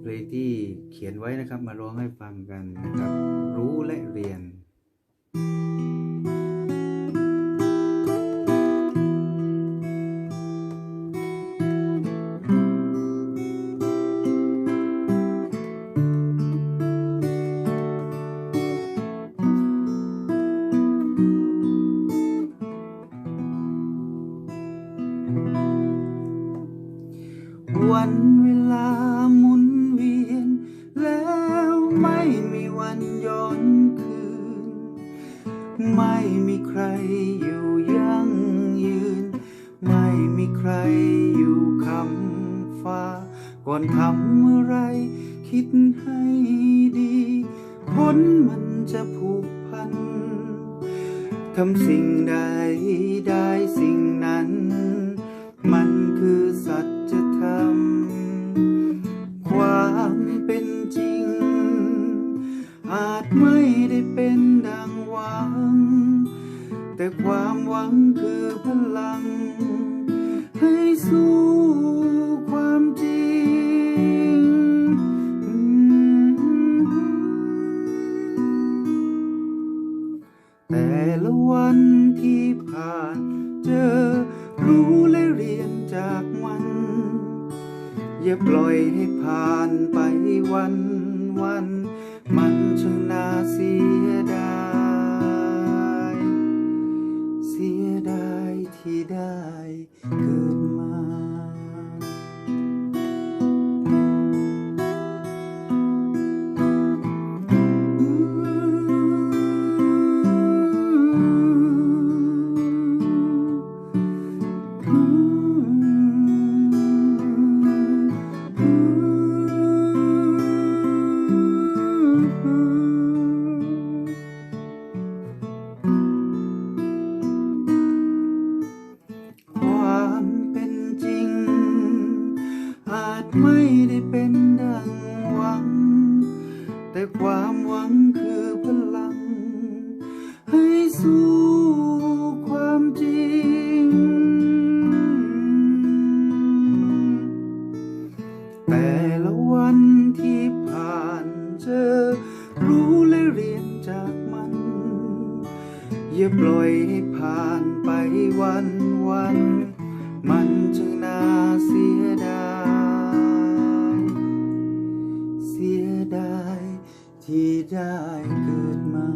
เพลงที่เขียนไว้นะครับมาร้องให้ฟังกันนะครับรู้และเรียนวันเวลา ไม่มีใครอยู่ยั่งยืน ไม่มีใครอยู่คำฟ้า ก่อนทำอะไร คิดให้ดี ผลมันจะผูกพันทำสิ่งใด แต่ความหวังคือพลัง ให้สู้ความจริง แต่ละวันที่ผ่านเจอรู้และเรียนจากมัน อย่าปล่อยให้ผ่านไปวันวันมัน ไม่ได้เป็นดังหวัง แต่ความหวังคือพลัง ให้สู้ความจริง แต่ละวันที่ผ่านเจอ รู้และเรียนจากมัน อย่าปล่อยให้ผ่านไปวันวัน มันจึงน่าเสียดาย ที่ได้เกิดมา